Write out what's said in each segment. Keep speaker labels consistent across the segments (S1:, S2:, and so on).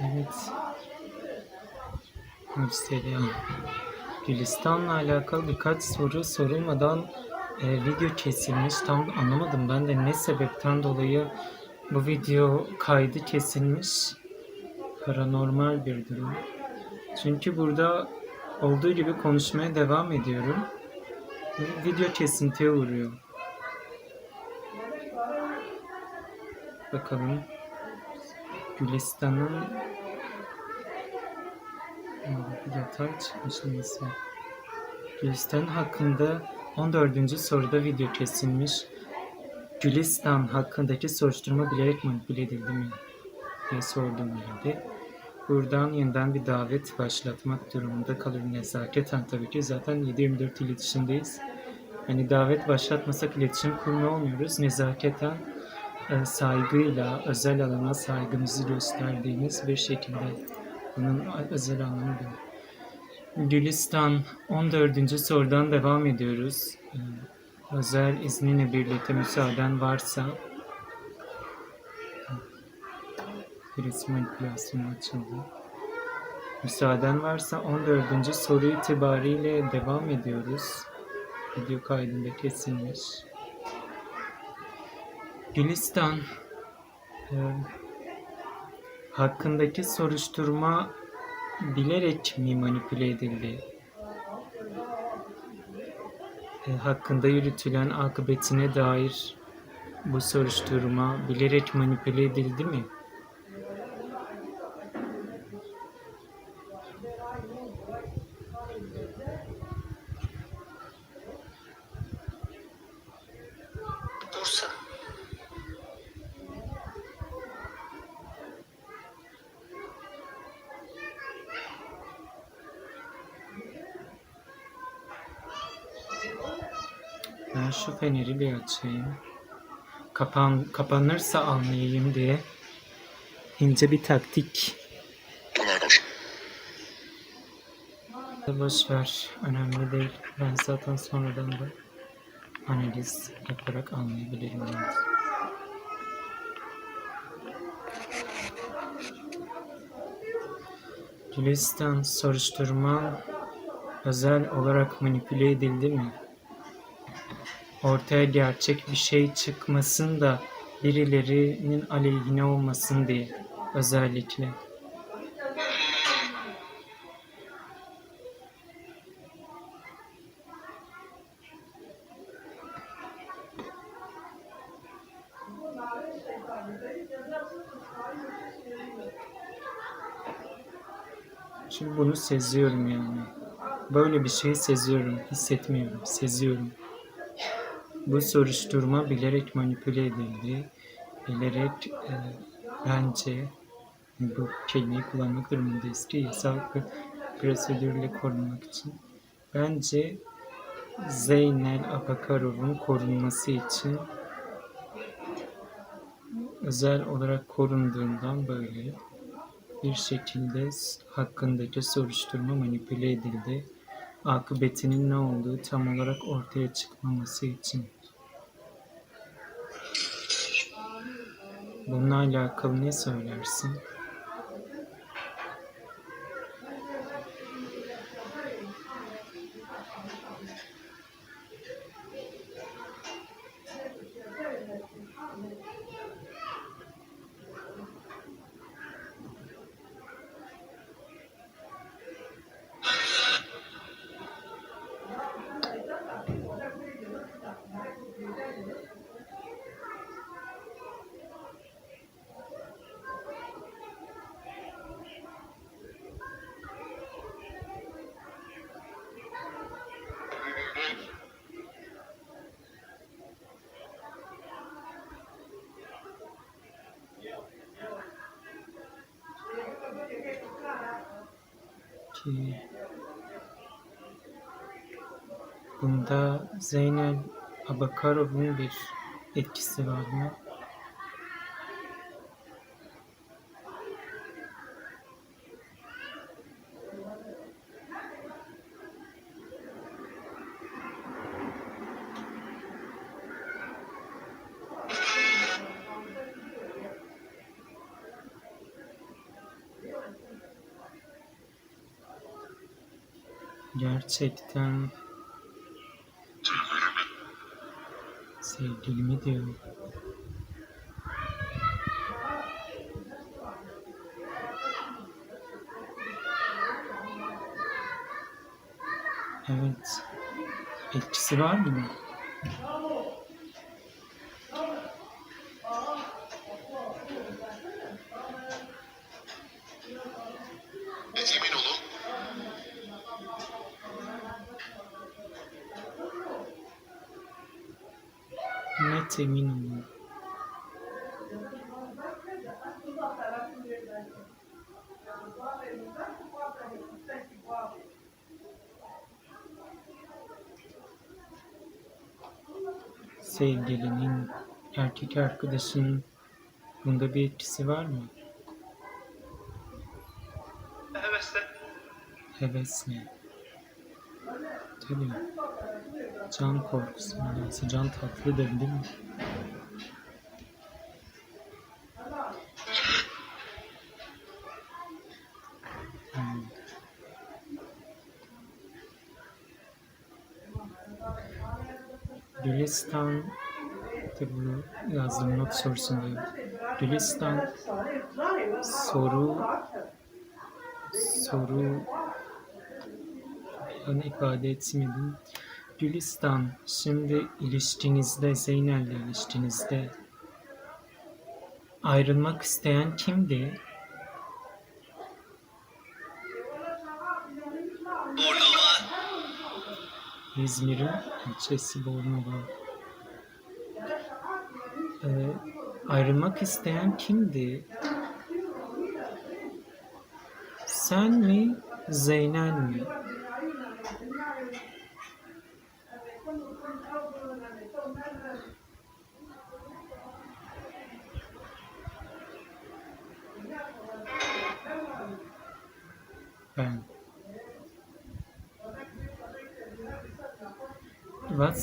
S1: Evet. Selam. Gülistan'la alakalı birkaç soru sorulmadan e, video kesilmiş. Tam anlamadım ben de ne sebepten dolayı bu video kaydı kesilmiş. Paranormal bir durum. Çünkü burada olduğu gibi konuşmaya devam ediyorum. Video kesintiye uğruyor. Bakalım. Gülistan'ın yatay çıkmış neyse. Gülistan hakkında 14. soruda video kesilmiş. Gülistan hakkındaki soruşturma bilerek manipüle edildi mi? diye sorduğum yerde. Buradan yeniden bir davet başlatmak durumunda kalırım nezaketen tabii ki. Zaten 7-24 iletişimdeyiz. Hani davet başlatmasak iletişim kurma olmuyoruz. Nezaketen e, saygıyla, özel alana saygımızı gösterdiğimiz bir şekilde. Bunun özel anlamı bu. Gülistan 14. sorudan devam ediyoruz. E, özel izninle birlikte müsaaden varsa Birisi manipülasyonu açıldı. Müsaaden varsa 14. soru itibariyle devam ediyoruz. Video kaydında kesilmiş. Gülistan e, hakkındaki soruşturma bilerek mi manipüle edildi? E, hakkında yürütülen akıbetine dair bu soruşturma bilerek manipüle edildi mi? Şu feneri bir açayım. Kapan, kapanırsa anlayayım diye ince bir taktik.
S2: Bunlar boş.
S1: Boş ver. Önemli değil. Ben zaten sonradan da analiz yaparak anlayabilirim. yani. Gülistan soruşturma özel olarak manipüle edildi mi? Ortaya gerçek bir şey çıkmasın da birilerinin aleyhine olmasın diye özellikle. Şimdi bunu seziyorum yani. Böyle bir şey seziyorum, hissetmiyorum, seziyorum. Bu soruşturma bilerek manipüle edildi. Bilerek e, bence bu kelimeyi kullanmak durumundayız yasal bir prosedürle korunmak için. Bence Zeynel Abakarov'un korunması için özel olarak korunduğundan böyle bir şekilde hakkındaki soruşturma manipüle edildi. Akıbetinin ne olduğu tam olarak ortaya çıkmaması için. Bununla alakalı ne söylersin? Ki bunda Zeynel Abakarov'un bir etkisi var mı? Gerçekten sevgilimi diyor. Evet. Etkisi var mı?
S2: Olun.
S1: Sevgilinin, erkek arkadaşının bunda bir etkisi var mı?
S2: Hevesle.
S1: Hevesle. Tabii. Can korkusu. Can tatlıdır değil mi? Gülistan tabi bunu yazdığım not sorusunda Gülistan soru soru bana ifade etmedin. Gülistan, şimdi ilişkinizde, Zeynel'le ilişkinizde ayrılmak isteyen kimdi? İzmir'in ilçesi Bornova. Ee, ayrılmak isteyen kimdi? Sen mi, Zeynel mi?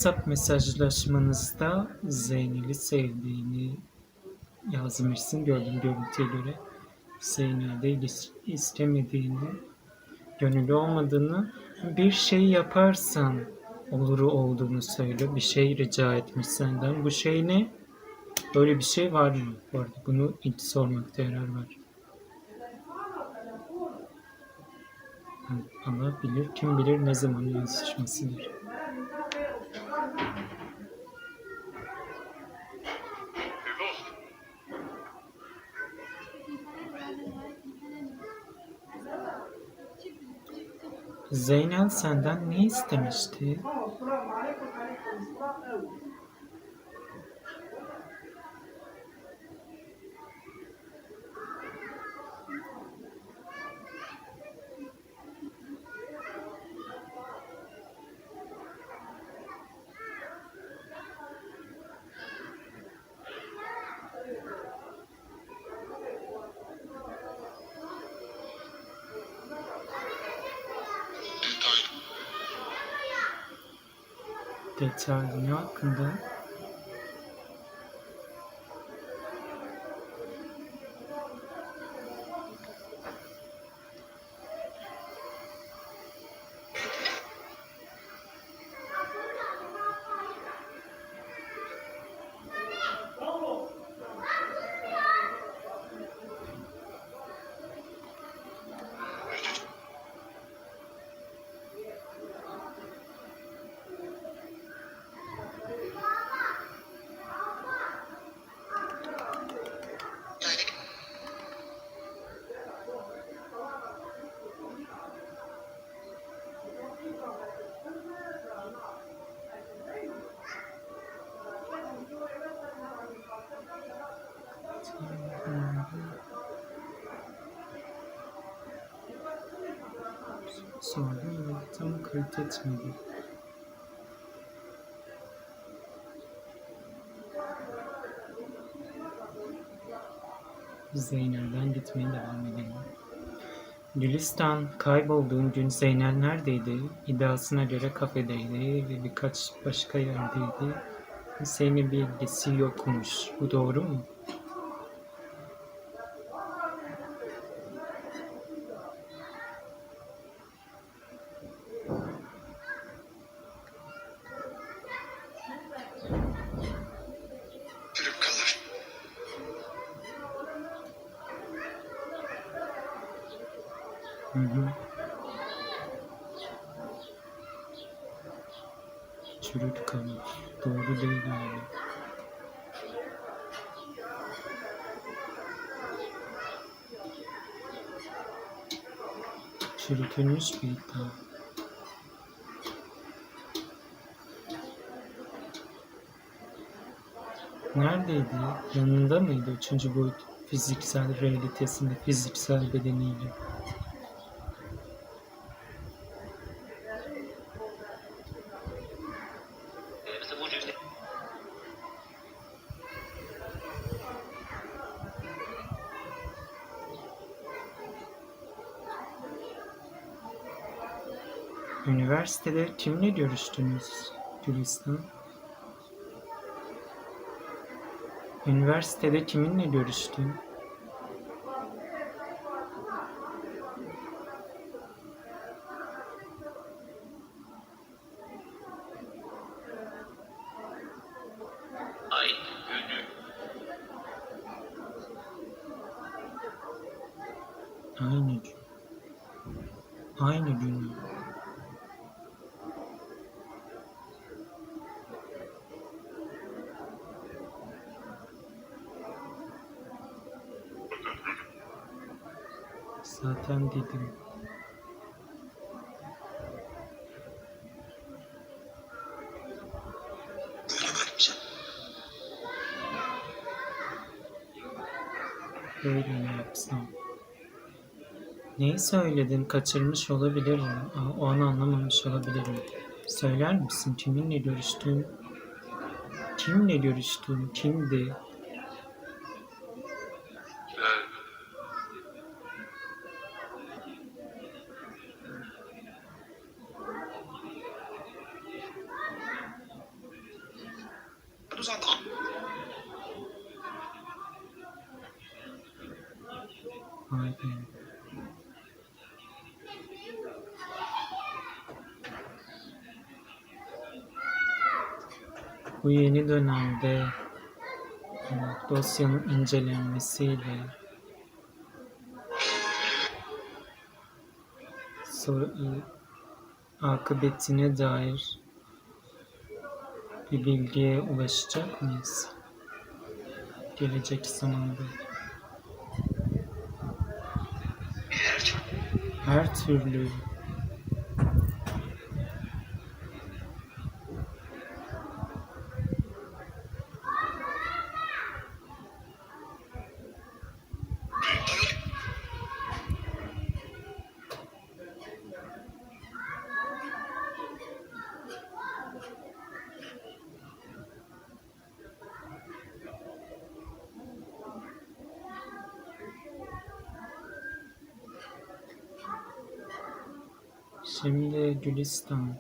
S1: WhatsApp mesajlaşmanızda Zeynel'i sevdiğini yazmışsın gördüğüm görüntüye göre. Zeynel'de istemediğini, gönüllü olmadığını, bir şey yaparsan oluru olduğunu söyle. Bir şey rica etmiş senden. Bu şey ne? Böyle bir şey var mı? Bu arada bunu ilk sormakta yarar var. Allah bilir, kim bilir ne zaman yazışmasıdır. Zeynel senden ne istemişti? Detaylı ne hakkında?
S2: Yani
S1: Ama tam kayıt etmedi. Zeynel'den gitmeye devam edelim. Gülistan kaybolduğun gün Zeynel neredeydi? İddiasına göre kafedeydi ve birkaç başka yerdeydi. Seninle bir ilgisi yokmuş. Bu doğru mu? Çürük kanı. Doğru değil yani. Çürütülmüş bir iddia. Neredeydi? Yanında mıydı üçüncü boyut fiziksel realitesinde fiziksel bedeniyle? Üniversitede kimle görüştünüz Gülistan? Üniversitede kiminle görüştün?
S2: ay günü
S1: Aynı gün. Aynı gün. Zaten dedim. Böyle mi yapsam? Neyi söyledin? Kaçırmış olabilirim. O an anlamamış olabilirim. Söyler misin? Kiminle görüştün? Kimle görüştün? Kimdi? Dönemde e, dosyanın incelenmesiyle so- e, akıbetine dair bir bilgiye ulaşacak mıyız? Gelecek zamanda. Her türlü Şimdi Gülistan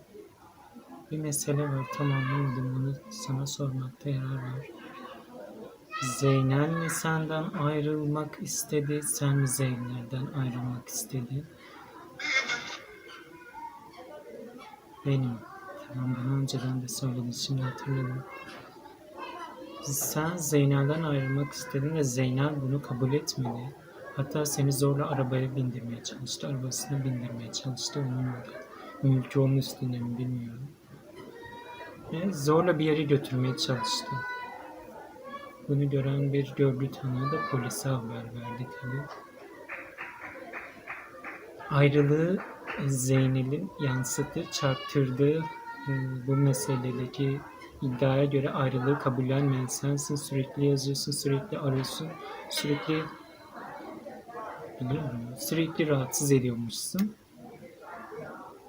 S1: bir mesele var tam anlamadım bunu sana sormakta yarar var. Zeynel mi senden ayrılmak istedi, sen mi Zeynel'den ayrılmak istedin? Benim. Tamam bunu önceden de söyledin şimdi hatırladım. Sen Zeynel'den ayrılmak istedin ve Zeynel bunu kabul etmedi. Hatta seni zorla arabaya bindirmeye çalıştı. Arabasına bindirmeye çalıştı. Onun mülkü onun üstünde mi bilmiyorum. Ve zorla bir yere götürmeye çalıştı. Bunu gören bir görgü tanığı da polise haber verdi tabii. Ayrılığı Zeynel'in yansıttığı, çarptırdığı e, bu meseledeki iddiaya göre ayrılığı kabullenmeyen sensin. Sürekli yazıyorsun, sürekli arıyorsun, sürekli biliyorum, sürekli rahatsız ediyormuşsun.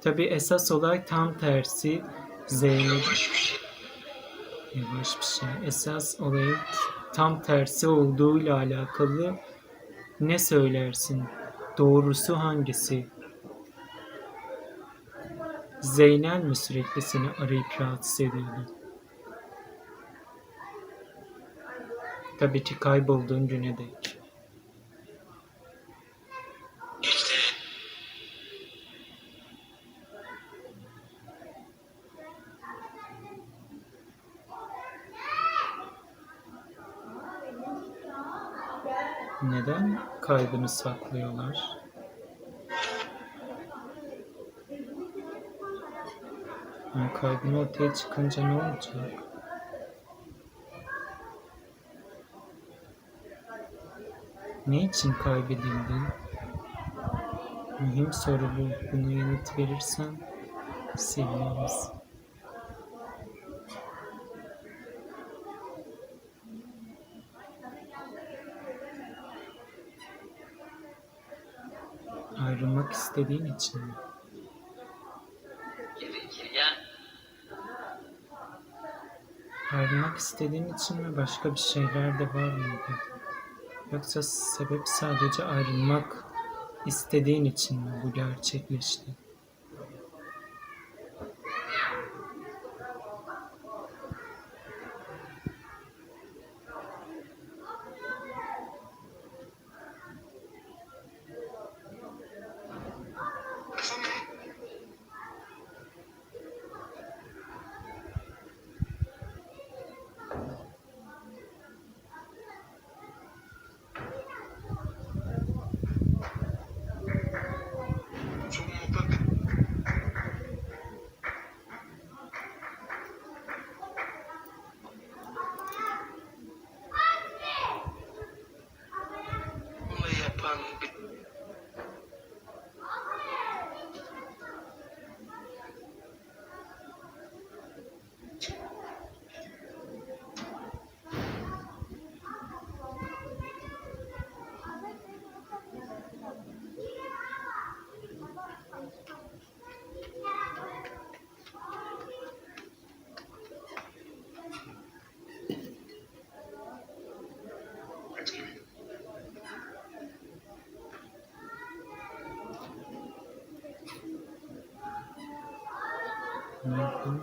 S1: Tabi esas olay tam tersi Zeynep yavaş bir şey. Esas olayın tam tersi olduğuyla alakalı ne söylersin? Doğrusu hangisi? Zeynel mi sürekli seni arayıp rahatsız ediyordu? Tabii ki kaybolduğun güne dek. Neden kaybını saklıyorlar? Yani kaybını ortaya çıkınca ne olacak? Ne için kaybedildin? Mühim soru bu. Bunu yanıt verirsen seviniriz. İstediğin için mi? Ayrılmak istediğin için mi başka bir şeyler de var mıydı? Yoksa sebep sadece ayrılmak istediğin için mi bu gerçekleşti?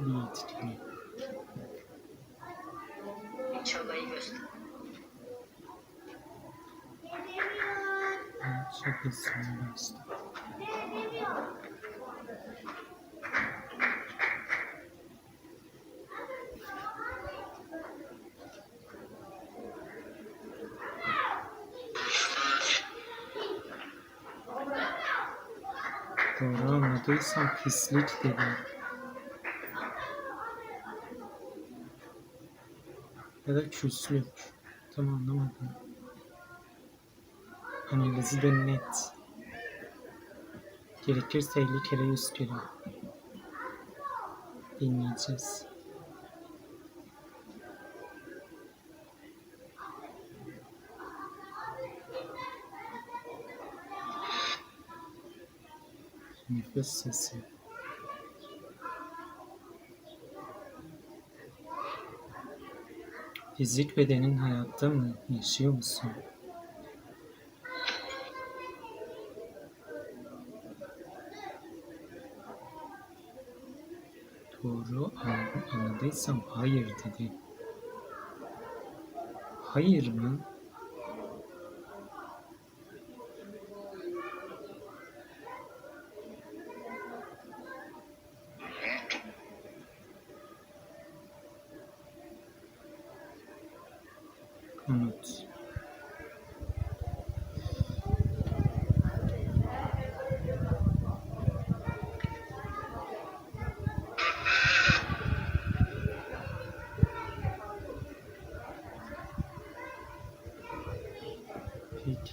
S1: Etkili?
S3: Çabayı göster.
S1: Çok bastı. Doğru anladıysam pislik dedi. Ya da küslük. Tam anlamadım. Analizi de net. Gerekirse 50 kere 100 kere. Dinleyeceğiz. Nefes sesi. Fizik bedenin hayatta mı? Yaşıyor musun? Doğru an- anladıysam hayır dedi. Hayır mı?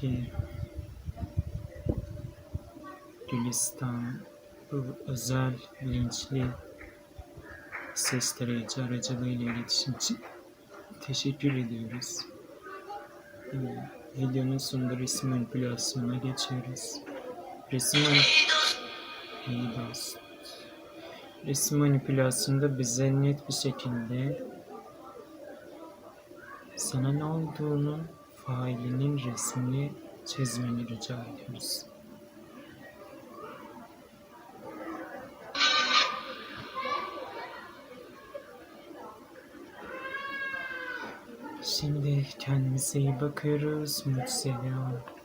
S1: Peki Gülistan bu özel bilinçli ses tarayıcı aracılığıyla iletişim için teşekkür ediyoruz. Ee, Videonun sonunda resim manipülasyona geçiyoruz. Resim İyi. Resim manipülasyonunda bize net bir şekilde sana ne olduğunu failinin resmini çizmeni rica ediyoruz. Şimdi kendimize iyi bakıyoruz. Mutlu seviyorum.